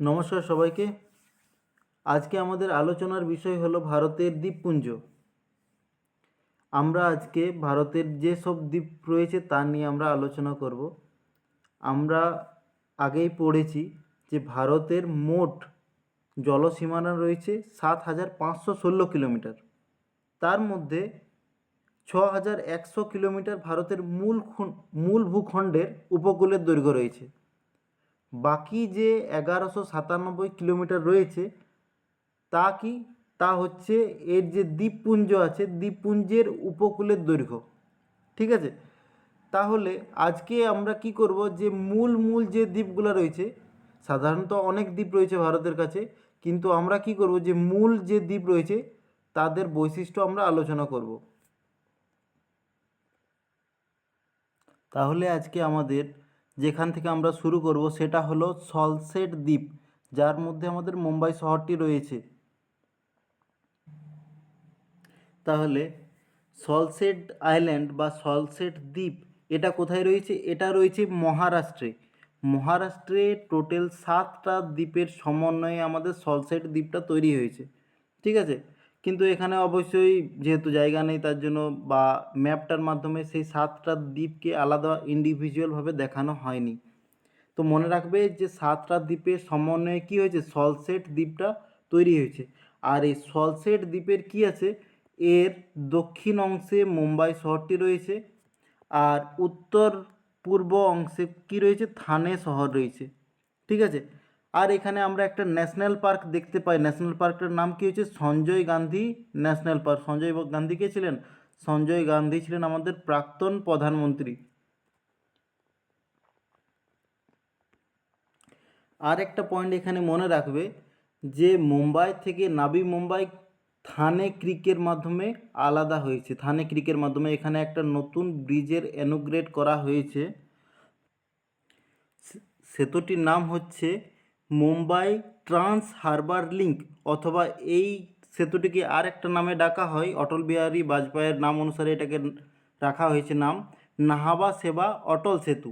নমস্কার সবাইকে। আজকে আমাদের আলোচনার বিষয় হলো ভারতের দ্বীপপুঞ্জ। আমরা আজকে ভারতের যে সব দ্বীপ রয়েছে তা নিয়ে আমরা আলোচনা করব। আমরা আগেই পড়েছি যে ভারতের মোট জলসীমানা রয়েছে সাত হাজার পাঁচশো ষোলো কিলোমিটার। তার মধ্যে ছ হাজার একশো কিলোমিটার ভারতের মূল মূল ভূখণ্ডের উপকূলের দৈর্ঘ্য রয়েছে। বাকি যে এগারোশো সাতানব্বই কিলোমিটার রয়েছে, তা কি? তা হচ্ছে এর যে দ্বীপপুঞ্জ আছে, দ্বীপপুঞ্জের উপকূলের দৈর্ঘ্য। ঠিক আছে? তাহলে আজকে আমরা কি করব যে মূল মূল যে দ্বীপগুলো রয়েছে, সাধারণত অনেক দ্বীপ রয়েছে ভারতের কাছে, কিন্তু আমরা কি করব যে মূল যে দ্বীপ রয়েছে, তাদের বৈশিষ্ট্য আমরা আলোচনা করব। তাহলে আজকে আমাদের যেখান থেকে আমরা শুরু করব সেটা হলো সলসেট দ্বীপ, যার মধ্যে আমাদের মুম্বাই শহরটি রয়েছে। তাহলে সলসেট আইল্যান্ড বা সলসেট দ্বীপ, এটা কোথায় রয়েছে? এটা রয়েছে মহারাষ্ট্রে। মহারাষ্ট্রে টোটাল সাতটা দ্বীপের সমন্বয়ে আমাদের সলসেট দ্বীপটা তৈরি হয়েছে। ঠিক আছে? কিন্তু এখানে অবশ্যই যেহেতু জায়গা নেই, তার জন্য বা ম্যাপটার মাধ্যমে সেই সাতটা দ্বীপকে আলাদা ইন্ডিভিজুয়ালভাবে দেখানো হয়নি। তো মনে রাখবে যে সাতটা দ্বীপের সমন্বয়ে কী হয়েছে? সলসেট দ্বীপটা তৈরি হয়েছে। আর এই সলসেট দ্বীপের কি আছে? এর দক্ষিণ অংশে মুম্বাই শহরটি রয়েছে আর উত্তর পূর্ব অংশে কি রয়েছে? থানে শহর রয়েছে। ঠিক আছে? আর এখানে আমরা একটা ন্যাশনাল পার্ক দেখতে পাই। ন্যাশনাল পার্কটার নাম কি হচ্ছে সঞ্জয় গান্ধী ন্যাশনাল পার্ক। সঞ্জয় গান্ধী কে ছিলেন? সঞ্জয় গান্ধী ছিলেন আমাদের প্রাক্তন প্রধানমন্ত্রী। আর একটা পয়েন্ট এখানে মনে রাখবে যে, মুম্বাই থেকে নাবি মুম্বাই থানে ক্রিকের মাধ্যমে আলাদা হয়েছে। থানে ক্রিকের মাধ্যমে এখানে একটা নতুন ব্রিজের অ্যানুগ্রেট করা হয়েছে। সেতুটির নাম হচ্ছে মুম্বাই ট্রান্স হারবার লিঙ্ক অথবা এই সেতুটিকে আর একটা নামে ডাকা হয়। অটল বিহারী বাজপেয়ীর নাম অনুসারে এটাকে রাখা হয়েছে নাম নাহাবা সেবা অটল সেতু।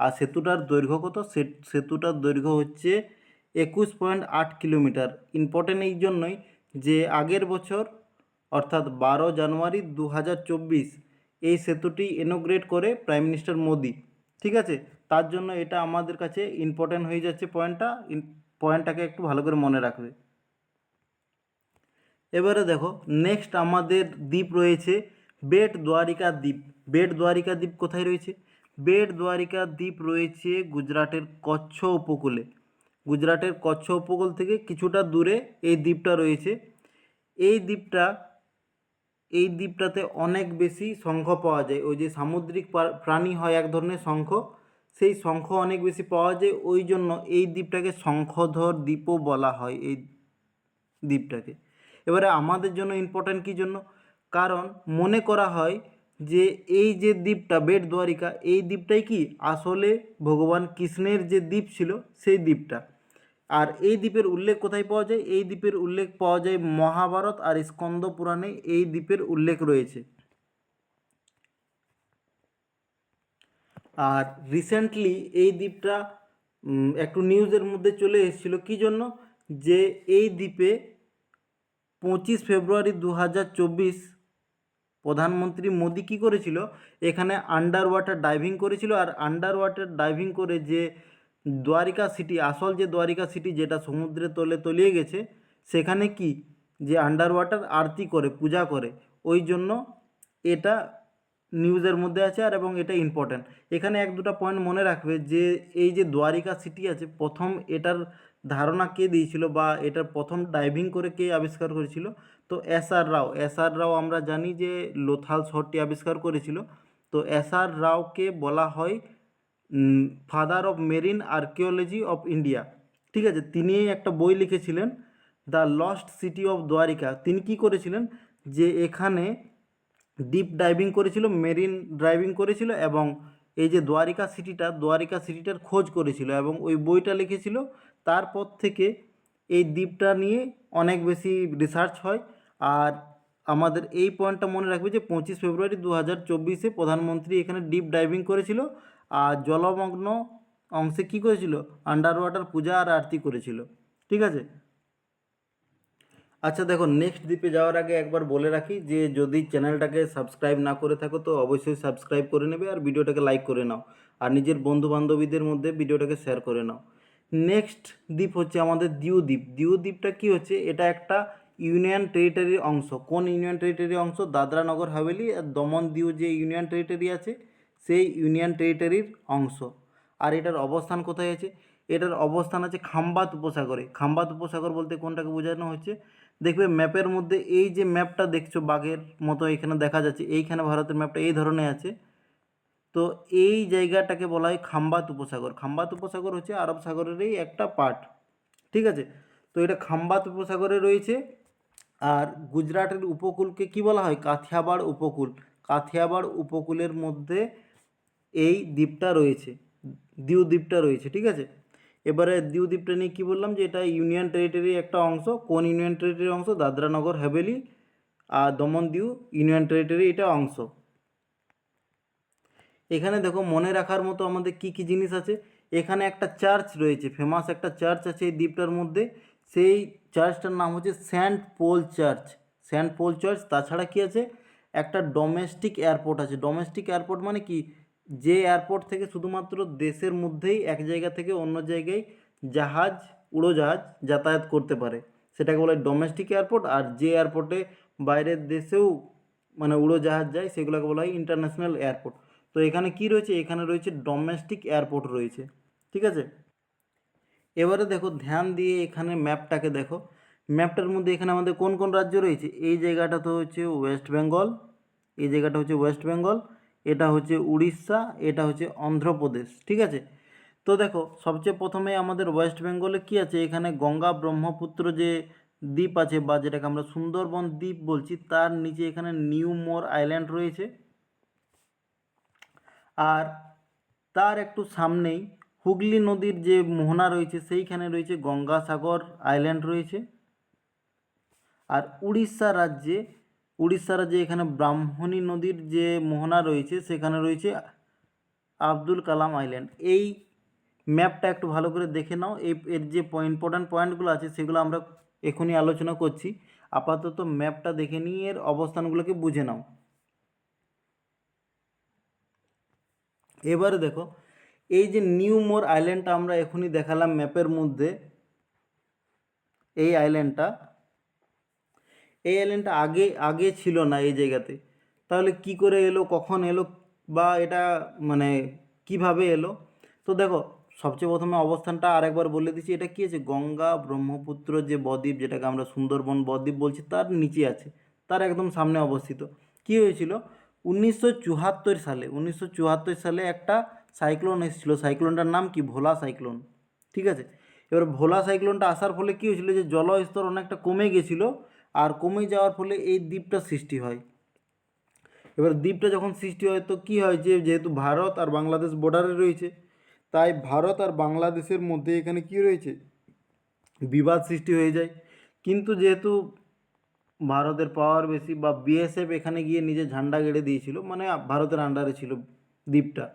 আর সেতুটার দৈর্ঘ্য কত? সেতুটার দৈর্ঘ্য হচ্ছে একুশ পয়েন্ট আট কিলোমিটার। ইম্পর্টেন্ট এই জন্যই যে আগের বছর, অর্থাৎ বারো জানুয়ারি দু হাজার চব্বিশ, এই সেতুটি ইনোগ্রেট করে প্রাইম মিনিস্টার মোদি ঠিক আছে? তার জন্য এটা আমাদের কাছে ইম্পর্টেন্ট হয়ে যাচ্ছে পয়েন্টটা পয়েন্টটাকে একটু ভালো করে মনে রাখবে। এবারে দেখো নেক্সট আমাদের দ্বীপ রয়েছে বেট দ্বারিকা দ্বীপ। বেট দ্বারিকা দ্বীপ কোথায় রয়েছে? বেট দ্বারিকা দ্বীপ রয়েছে গুজরাটের কচ্ছ উপকূলে। গুজরাটের কচ্ছ উপকূল থেকে কিছুটা দূরে এই দ্বীপটা রয়েছে। এই দ্বীপটা এই দ্বীপটাতে অনেক বেশি শঙ্খ পাওয়া যায়। ওই যে সামুদ্রিক প্রাণী হয় এক ধরনের শঙ্খ, সেই শঙ্খ অনেক বেশি পাওয়া যায়। ওই জন্য এই দ্বীপটাকে শঙ্খধর দ্বীপও বলা হয়, এই দ্বীপটাকে। এবারে আমাদের জন্য ইম্পর্ট্যান্ট কী জন্য? কারণ মনে করা হয় যে এই যে দ্বীপটা, বেট দ্বারিকা, এই দ্বীপটাই কি? আসলে ভগবান কৃষ্ণের যে দ্বীপ ছিল, সেই দ্বীপটা। আর এই দ্বীপের উল্লেখ কোথায় পাওয়া যায়? এই দ্বীপের উল্লেখ পাওয়া যায় মহাভারত আর স্কন্দ পুরাণে এই দ্বীপের উল্লেখ রয়েছে। আর রিসেন্টলি এই দ্বীপটা একটু নিউজের মধ্যে চলে এসেছিল। কী জন্য? যে এই দ্বীপে পঁচিশ ফেব্রুয়ারি দু হাজার চব্বিশ প্রধানমন্ত্রী মোদি কী করেছিল? এখানে আন্ডার ওয়াটার ডাইভিং করেছিল। আর আন্ডার ওয়াটার ডাইভিং করে যে দ্বারিকা সিটি, আসল যে দ্বারিকা সিটি যেটা সমুদ্রের তলে তলিয়ে গেছে, সেখানে কি? যে আন্ডার ওয়াটার আরতি করে, পূজা করে। ওই জন্য এটা নিউজের মধ্যে আছে আর এবং এটা ইম্পর্ট্যান্ট এখানে এক দুটো পয়েন্ট মনে রাখবে যে এই যে দ্বারিকা সিটি আছে, প্রথম এটার ধারণা কে দিয়েছিল বা এটার প্রথম ডাইভিং করে কে আবিষ্কার করেছিল? তো এস আর রাও। এস আর রাও আমরা জানি যে লোথাল শহরটি আবিষ্কার করেছিল। তো এস আর রাওকে বলা হয় father of marine archaeology of India ঠিক আছে তিনি একটা বই লিখেছিলেন the lost city of Dwarka তিনি কি করেছিলেন যে এখানে ডিপ ডাইভিং করেছিল মেরিন ড্রাইভিং করেছিল এবং এই যে দ্বারিকা সিটিটা দ্বারিকা সিটিটার খোঁজ করেছিল এবং ওই বইটা লিখেছিল। তারপর থেকে এই দ্বীপটা নিয়ে অনেক বেশি রিসার্চ হয়। আর আমাদের এই পয়েন্টটা মনে রাখবে যে পঁচিশ ফেব্রুয়ারি দু হাজার চব্বিশে প্রধানমন্ত্রী এখানে ডিপ ডাইভিং করেছিল। জলমগ্ন অংশে কি করেছিল? আন্ডার ওয়াটার পূজা আর আরতি করেছিল। ঠিক আছে? আচ্ছা দেখো নেক্সট দ্বীপে যাওয়ার আগে একবার বলে রাখি যে, যদি চ্যানেলটাকে সাবস্ক্রাইব না করে থাকো, তো অবশ্যই সাবস্ক্রাইব করে নেবে আর ভিডিওটাকে লাইক করে নাও। আর নিজের বন্ধু বান্ধবীদের মধ্যে ভিডিওটাকে শেয়ার করে নাও। নেক্সট দ্বীপ হচ্ছে আমাদের দিউ দ্বীপ। দিউ দ্বীপটা কী হচ্ছে? এটা একটা ইউনিয়ন টেরিটরির অংশ। কোন ইউনিয়ন টেরিটরির অংশ? দাদরা নগর হাভেলি আর দমন দিউ যে ইউনিয়ন টেরিটরি আছে সেই ইউনিয়ন টেরিটরির অংশ। আর এটার অবস্থান কোথায় আছে? এটার অবস্থান আছে খাম্বাত উপসাগরে। খাম্বাত উপসাগর বলতে কোনটাকে বোঝানো হচ্ছে দেখবে ম্যাপের মধ্যে এই যে ম্যাপটা দেখছ বাঘের মতো এখানে দেখা যাচ্ছে, এইখানে ভারতের ম্যাপটা এই ধরনের আছে। তো এই জায়গাটাকে বলা হয় খাম্বাত উপসাগর। খাম্বাত উপসাগর হচ্ছে আরব সাগরেরই একটা পার্ট। ঠিক আছে? তো এটা খাম্বাত উপসাগরে রয়েছে। আর গুজরাটের উপকূলকে কি বলা হয়? কাথিয়াবাড় উপকূল। কাথিয়াবাড় উপকূলের মধ্যে এই দ্বীপটা রয়েছে, দিউ দ্বীপটা রয়েছে, ঠিক আছে? এবারে দিউ দ্বীপটা নিয়ে কী বললাম যে এটা ইউনিয়ন টেরিটরির একটা অংশ, কোন ইউনিয়ন টেরিটরির অংশ? দাদরানগর, হাভেলি আর দমন দিউ ইউনিয়ন টেরিটরি এটা অংশ। এখানে দেখো মনে রাখার মতো আমাদের কি কি জিনিস আছে। এখানে একটা চার্চ রয়েছে ফেমাস একটা চার্চ আছে এই দ্বীপটার মধ্যে। সেই চার্চটার নাম হচ্ছে Saint Paul church. Saint Paul church, তাছাড়া কি আছে? একটা ডোমেস্টিক এয়ারপোর্ট আছে। ডোমেস্টিক এয়ারপোর্ট মানে কি? যে এয়ারপোর্ট থেকে শুধুমাত্র দেশের মধ্যেই এক জায়গা থেকে অন্য জায়গায় জাহাজ, উড়োজাহাজ যাতায়াত করতে পারে। সেটাকে বলে ডোমেস্টিক এয়ারপোর্ট আর যে এয়ারপোর্টে বাইরের দেশেও মানে উড়োজাহাজ যায়, সেগুলোকে বলা হয় ইন্টারন্যাশনাল এয়ারপোর্ট তো এখানে কি রয়েছে? এখানে রয়েছে ডোমেস্টিক এয়ারপোর্ট রয়েছে। ঠিক আছে? এবারে দেখো, ধ্যান দিয়ে এখানে ম্যাপটাকে দেখো। ম্যাপটার মধ্যে এখানে আমাদের কোন কোন রাজ্য রয়েছে? এই জায়গাটা তো হচ্ছে ওয়েস্ট বেঙ্গল এই জায়গাটা হচ্ছে ওয়েস্ট বেঙ্গল এটা হচ্ছে উড়িষ্যা, এটা হচ্ছে অন্ধ্রপ্রদেশ, ঠিক আছে? তো দেখো, সবচেয়ে প্রথমে আমাদের ওয়েস্ট বেঙ্গলে কী আছে? এখানে গঙ্গা ব্রহ্মপুত্র যে দ্বীপ আছে বা যেটাকে আমরা সুন্দরবন দ্বীপ বলছি, তার নিচে এখানে নিউ মোর আইল্যান্ড রয়েছে। আর তার একটু সামনেই হুগলি নদীর যে মোহনা রয়েছে, সেইখানে রয়েছে গঙ্গাসাগর আইল্যান্ড রয়েছে। আর উড়িষ্যা রাজ্যে উড়িষ্যা যে এখানে ব্রাহ্মণী নদীর যে মোহনা রয়েছে, সেখানে রয়েছে আব্দুল কালাম আইল্যান্ড। এই ম্যাপটা একটু ভালো করে দেখে নাও। এই, এর যে ইম্পর্ট্যান্ট পয়েন্টগুলো আছে, সেগুলো আমরা এখনই আলোচনা করছি। আপাতত ম্যাপটা দেখে নিয়ে এর অবস্থানগুলোকে বুঝে নাও। এবারে দেখো, এই যে নিউ মোর আইল্যান্ডটা আমরা এখনই দেখালাম ম্যাপের মধ্যে, এই আইল্যান্ডটা এই আইল্যান্ডটা আগে আগে ছিল না এই জায়গাতে। তাহলে কি করে এলো, কখন এলো, বা এটা মানে কীভাবে এলো? তো দেখো, সবচেয়ে প্রথমে অবস্থানটা আরেকবার বলে দিচ্ছি, এটা কী আছে? গঙ্গা ব্রহ্মপুত্র যে বদ্বীপ, যেটাকে আমরা সুন্দরবন বদ্বীপ বলছি, তার নিচে আছে। তার একদম সামনে অবস্থিত। কী হয়েছিল? উনিশশো চুয়াত্তর সালে, উনিশশো চুয়াত্তর সালে একটা সাইক্লোন এসেছিল। সাইক্লোনটার নাম কি? ভোলা সাইক্লোন ঠিক আছে? এবার ভোলা সাইক্লোনটা আসার ফলে কী হয়েছিল যে জলস্তর অনেকটা কমে গেছিল আর কমে যাওয়ার ফলে এই দ্বীপটা সৃষ্টি হয়। এবার দ্বীপটা যখন সৃষ্টি হয়, তো কী হয় যে, যেহেতু ভারত আর বাংলাদেশ বর্ডারে রয়েছে, তাই ভারত আর বাংলাদেশের মধ্যে এখানে কী রয়েছে? বিবাদ সৃষ্টি হয়ে যায়। কিন্তু যেহেতু ভারতের পাওয়ার বেশি বা বিএসএফ এখানে গিয়ে নিজে ঝান্ডা গেড়ে দিয়েছিল মানে ভারতের আন্ডারে ছিল দ্বীপটা।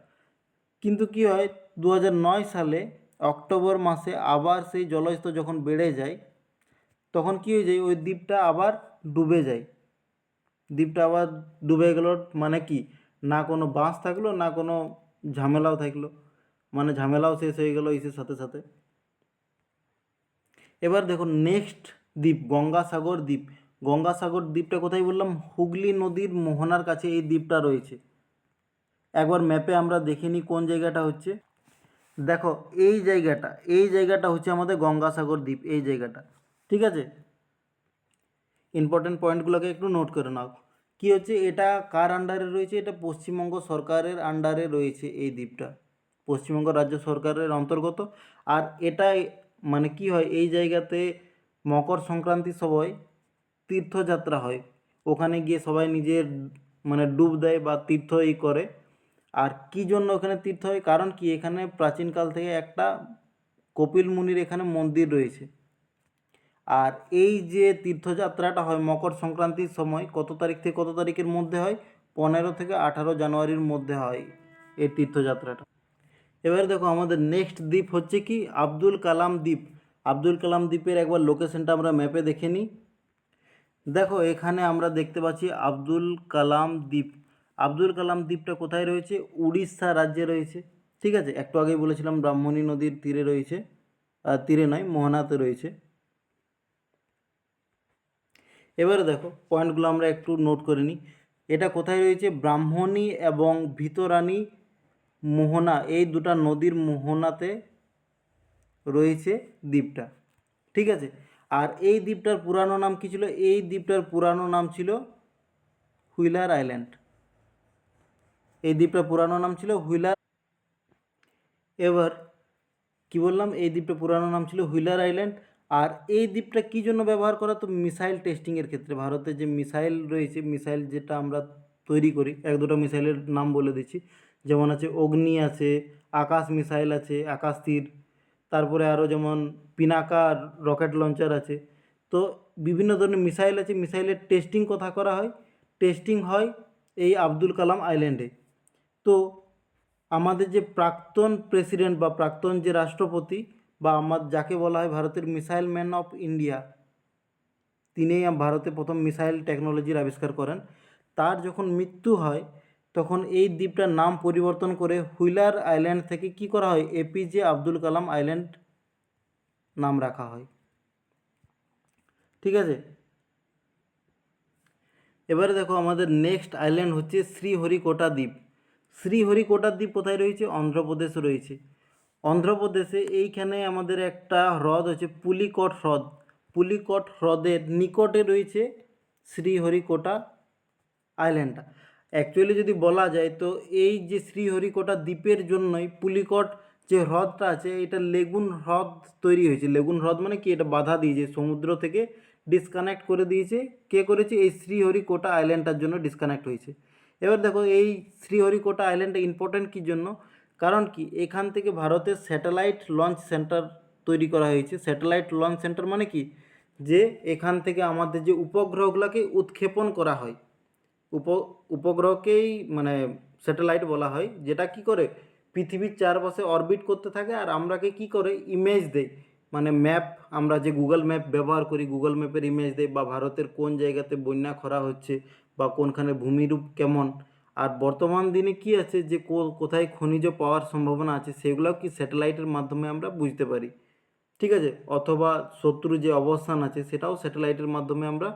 কিন্তু কি হয় দু সালে অক্টোবর মাসে আবার সেই জলস্তর যখন বেড়ে যায় তখন কী হয়ে যায়? ওই দ্বীপটা আবার ডুবে যায়। দ্বীপটা আবার ডুবে গেল মানে কি? না কোনো বাঁশ থাকল, না কোনো ঝামেলাও থাকল। মানে ঝামেলাও শেষ হয়ে গেল ইসের সাথে সাথে। এবার দেখো নেক্সট দ্বীপ, গঙ্গাসাগর দ্বীপ। গঙ্গাসাগর দ্বীপটা কোথায় বললাম? হুগলি নদীর মোহনার কাছে এই দ্বীপটা রয়েছে। একবার ম্যাপে আমরা দেখে নিই কোন জায়গাটা হচ্ছে। দেখো এই জায়গাটা এই জায়গাটা হচ্ছে আমাদের গঙ্গাসাগর দ্বীপ, এই জায়গাটা। ঠিক আছে? ইম্পর্টেন্ট পয়েন্টগুলোকে একটু নোট করে নাও। কি হচ্ছে? এটা কার আন্ডারে রয়েছে? এটা পশ্চিমবঙ্গ সরকারের আন্ডারে রয়েছে এই দ্বীপটা। পশ্চিমবঙ্গ রাজ্য সরকারের অন্তর্গত। আর এটাই মানে কি হয়? এই জায়গাতে মকর সংক্রান্তির সময় তীর্থযাত্রা হয়। ওখানে গিয়ে সবাই নিজের মানে ডুব দেয় বা তীর্থ এই করে। আর কী জন্য ওখানে তীর্থ হয়? কারণ কি? এখানে প্রাচীনকাল থেকে একটা কপিল মুনির এখানে মন্দির রয়েছে। আর এই যে তীর্থযাত্রাটা হয় মকর সংক্রান্তির সময়, কত তারিখ থেকে কত তারিখের মধ্যে হয়? পনেরো থেকে আঠারো জানুয়ারির মধ্যে হয় এই তীর্থযাত্রাটা। এবার দেখো আমাদের নেক্সট দ্বীপ হচ্ছে কি? আব্দুল কালাম দ্বীপ। আব্দুল কালাম দ্বীপের একবার লোকেশনটা আমরা ম্যাপে দেখে নিই। দেখো এখানে আমরা দেখতে পাচ্ছি আব্দুল কালাম দ্বীপ। আব্দুল কালাম দ্বীপটা কোথায় রয়েছে? উড়িষ্যা রাজ্যে রয়েছে। ঠিক আছে? একটু আগেই বলেছিলাম ব্রাহ্মণী নদীর তীরে রয়েছে। তীরে নয়, মোহনাতে রয়েছে। এবারে দেখো পয়েন্টগুলো আমরা একটু নোট করে নিই। এটা কোথায় রয়েছে? ব্রাহ্মণী এবং ভিতরানী মোহনা, এই দুটা নদীর মোহনাতে রয়েছে দ্বীপটা। ঠিক আছে? আর এই দ্বীপটার পুরানো নাম কী ছিল? এই দ্বীপটার পুরানো নাম ছিল হুইলার আইল্যান্ড। এই দ্বীপটার পুরানো নাম ছিল হুইলার এবার কি বললাম? এই দ্বীপটা পুরানো নাম ছিল হুইলার আইল্যান্ড। আর এই দ্বীপটা কী জন্য ব্যবহার করা? তো মিসাইল টেস্টিংয়ের ক্ষেত্রে ভারতে যে মিসাইল রয়েছে, মিসাইল যেটা আমরা তৈরি করি, এক দুটো মিসাইলের নাম বলে দিচ্ছি। যেমন আছে অগ্নি আছে, আকাশ মিসাইল আছে, আকাশ তীর, তারপরে আরও যেমন পিনাকা রকেট লঞ্চার আছে। তো বিভিন্ন ধরনের মিসাইল আছে, মিসাইলের টেস্টিং কোথা করা হয়। টেস্টিং হয় এই আব্দুল কালাম আইল্যান্ডে। তো আমাদের যে প্রাক্তন প্রেসিডেন্ট বা প্রাক্তন যে রাষ্ট্রপতি বা আমার যাকে বলা হয় ভারতের মিসাইল ম্যান অফ ইন্ডিয়া, তিনিই ভারতে প্রথম মিসাইল টেকনোলজির আবিষ্কার করেন। তার যখন মৃত্যু হয়, তখন এই দ্বীপটার নাম পরিবর্তন করে হুইলার আইল্যান্ড থেকে কি করা হয়? এপিজে আব্দুল কালাম আইল্যান্ড নাম রাখা হয়। ঠিক আছে? এবারে দেখো আমাদের নেক্সট আইল্যান্ড হচ্ছে শ্রীহরিকোটা দ্বীপ। শ্রীহরিকোটা দ্বীপ কোথায় রয়েছে? অন্ধ্রপ্রদেশে রয়েছে। অন্ধ্রপ্রদেশে এইখানে আমাদের একটা হ্রদ হচ্ছে পুলিকট হ্রদ। পুলিকট হ্রদের নিকটে রয়েছে শ্রীহরিকোটা আইল্যান্ডটা। অ্যাকচুয়ালি যদি বলা যায় তো এই যে শ্রীহরিকোটা দ্বীপের জন্যই পুলিকট যে হ্রদটা আছে, এটা লেগুন হ্রদ তৈরি হয়েছে। লেগুন হ্রদ মানে কি? এটা বাধা দিয়েছে, সমুদ্র থেকে ডিসকানেক্ট করে দিয়েছে। কে করেছে? এই শ্রীহরিকোটা আইল্যান্ডটার জন্য ডিসকানেক্ট হয়েছে। এবার দেখো, এই শ্রীহরিকোটা আইল্যান্ডটা ইম্পর্ট্যান্ট কী জন্য? কারণ কি? এখান থেকে ভারতের স্যাটেলাইট লঞ্চ সেন্টার তৈরি করা হয়েছে। স্যাটেলাইট লঞ্চ সেন্টার মানে কি? যে এখান থেকে আমাদের যে উপগ্রহগুলোকে উৎক্ষেপণ করা হয়। উপ, উপগ্রহকেই মানে স্যাটেলাইট বলা হয়, যেটা কি করে? পৃথিবীর চারপাশে অরবিট করতে থাকে আর আমরাকে কি করে? ইমেজ দেয়। মানে ম্যাপ আমরা যে গুগল ম্যাপ ব্যবহার করি গুগল ম্যাপের ইমেজ দেয় বা ভারতের কোন জায়গাতে বন্যা খরা হচ্ছে বা কোনখানে ভূমিরূপ কেমন। আর বর্তমান দিনে কি আছে যে কোথায় খনিজ পাওয়ার সম্ভাবনা আছে সেগুলোও কি স্যাটেলাইটের মাধ্যমে আমরা বুঝতে পারি। ঠিক আছে? অথবা শত্রু যে অবস্থান আছে সেটাও স্যাটেলাইটের মাধ্যমে আমরা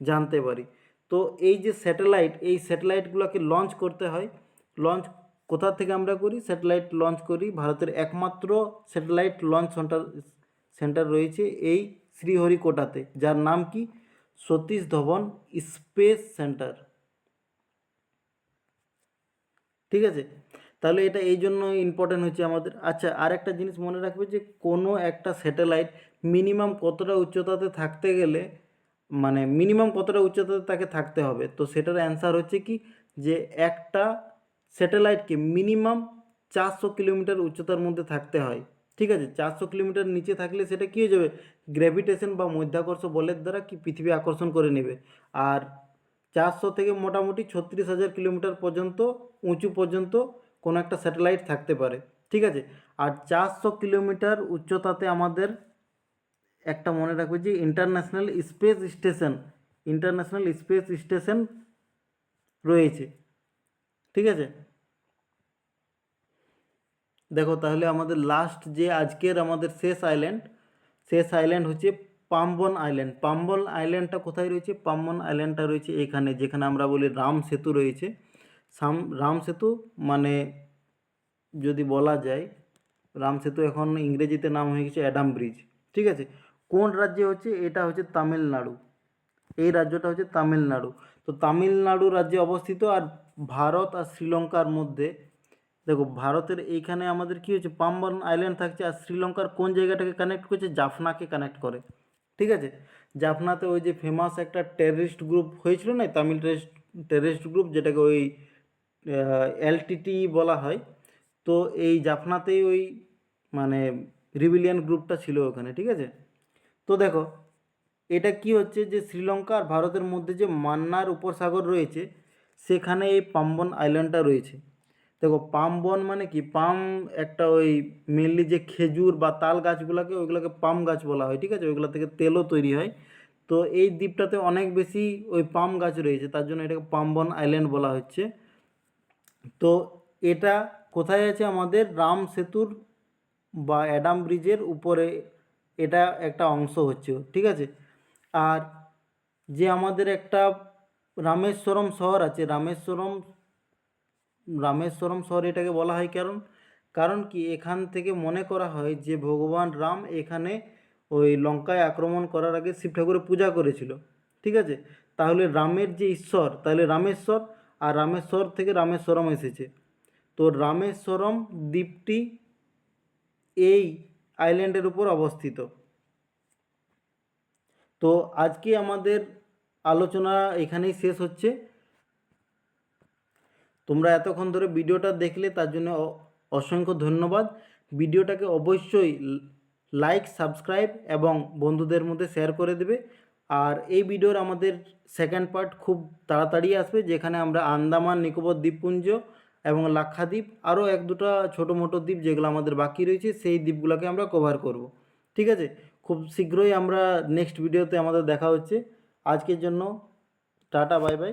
জানতে পারি। তো এই যে স্যাটেলাইট, এই স্যাটেলাইটগুলোকে লঞ্চ করতে হয়। লঞ্চ কোথা থেকে আমরা করি? স্যাটেলাইট লঞ্চ করি, ভারতের একমাত্র স্যাটেলাইট লঞ্চ সেন্টার সেন্টার রয়েছে এই শ্রীহরিকোটাতে। যার নাম কি? Satish Dhawan space centre. ঠিক আছে? তাহলে এটা এই জন্য ইম্পর্টেন্ট হচ্ছে আমাদের। আচ্ছা আর একটা জিনিস মনে রাখবে যে, কোনো একটা স্যাটেলাইট মিনিমাম কতটা উচ্চতাতে থাকতে গেলে মানে মিনিমাম কতটা উচ্চতাতে তাকে থাকতে হবে? তো সেটার অ্যান্সার হচ্ছে কি, যে একটা স্যাটেলাইটকে মিনিমাম চারশো কিলোমিটার উচ্চতার মধ্যে থাকতে হয়। ঠিক আছে? চারশো কিলোমিটার নিচে থাকলে সেটা কী হয়ে যাবে? গ্র্যাভিটেশন বা মধ্যাকর্ষ বলের দ্বারা কি পৃথিবী আকর্ষণ করে নেবে। আর চারশো থেকে মোটামুটি ছত্রিশ হাজার কিলোমিটার পর্যন্ত, উঁচু পর্যন্ত কোনো একটা স্যাটেলাইট থাকতে পারে, ঠিক আছে? আর চারশো কিলোমিটার উচ্চতাতে আমাদের একটা মনে রাখবে যে international space station international space station রয়েছে, ঠিক আছে? দেখো তাহলে আমাদের লাস্ট যে আজকের আমাদের শেষ আইল্যান্ড শেষ আইল্যান্ড হচ্ছে পাম্বন আইল্যান্ড। পাম্বন আইল্যান্ডটা কোথায় রয়েছে? পাম্বন আইল্যান্ডটা রয়েছে এখানে, যেখানে আমরা বলি রাম সেতু রয়েছে। সাম, রাম সেতু মানে যদি বলা যায়, রাম সেতু এখন ইংরেজিতে নাম হয়ে গেছে অ্যাডাম ব্রিজ। ঠিক আছে? কোন রাজ্যে হচ্ছে? এটা হচ্ছে তামিলনাড়ু। এই রাজ্যটা হচ্ছে তামিলনাড়ু। তো তামিলনাড়ু রাজ্যে অবস্থিত আর ভারত আর শ্রীলঙ্কার মধ্যে, দেখো ভারতের এইখানে আমাদের কী হচ্ছে? পাম্বন আইল্যান্ড থাকছে আর শ্রীলঙ্কার কোন জায়গাটাকে কানেক্ট করছে? জাফনাকে কানেক্ট করে। ঠিক আছে? জাফনাতে ওই যে ফেমাস একটা টেররিস্ট গ্রুপ হয়েছিল না, তামিল টেরিস্ট টেররিস্ট গ্রুপ যেটাকে ওই এলটিটি বলা হয়, তো এই জাফনাতেই ওই মানে রিবিলিয়ান গ্রুপটা ছিল ওখানে, ঠিক আছে? তো দেখো, এটা কি হচ্ছে যে শ্রীলঙ্কা আর ভারতের মধ্যে যে মান্নার উপসাগর রয়েছে, সেখানে এই পাম্বন আইল্যান্ডটা রয়েছে। দেখো পাম বন মানে কি? পাম একটা ওই মেনলি যে খেজুর বা তাল গাছগুলোকে ওইগুলোকে পাম গাছ বলা হয়, ঠিক আছে? ওইগুলো থেকে তেলও তৈরি হয়। তো এই দ্বীপটাতে অনেক বেশি ওই পাম গাছ রয়েছে, তার জন্য এটাকে পামবন আইল্যান্ড বলা হচ্ছে। তো এটা কোথায় আছে আমাদের? রাম সেতুর বা অ্যাডাম ব্রিজের উপরে এটা একটা অংশ হচ্ছে, ঠিক আছে? আর যে আমাদের একটা রামেশ্বরম শহর আছে, রামেশ্বরম রামেশ্বরম শহর এটাকে বলা হয়। কারণ কারণ কি? এখান থেকে মনে করা হয় যে, ভগবান রাম এখানে ওই লঙ্কায় আক্রমণ করার আগে শিব ঠাকুরের পূজা করেছিল। ঠিক আছে? তাহলে রামের যে ঈশ্বর, তাহলে রামেশ্বর আর রামেশ্বর থেকে রামেশ্বরম এসেছে। তো রামেশ্বরম দ্বীপটি এই আইল্যান্ডের উপর অবস্থিত। তো আজকে আমাদের আলোচনা এখানেই শেষ হচ্ছে। তোমরা এতক্ষণ ধরে ভিডিওটা দেখলে তার জন্য অসংখ্য ধন্যবাদ। ভিডিওটাকে অবশ্যই লাইক সাবস্ক্রাইব এবং বন্ধুদের মধ্যে শেয়ার করে দেবে। আর এই ভিডিওর আমাদের সেকেন্ড পার্ট খুব তাড়াতাড়ি আসবে, যেখানে আমরা আন্দামান, নিকোবর দ্বীপপুঞ্জ এবং লাক্ষাদ্বীপ, আরও এক দুটো ছোটো মোটো দ্বীপ যেগুলো আমাদের বাকি রয়েছে, সেই দ্বীপগুলোকে আমরা কভার করব। ঠিক আছে? খুব শীঘ্রই আমরা নেক্সট ভিডিওতে আমাদের দেখা হচ্ছে। আজকের জন্য tata bye bye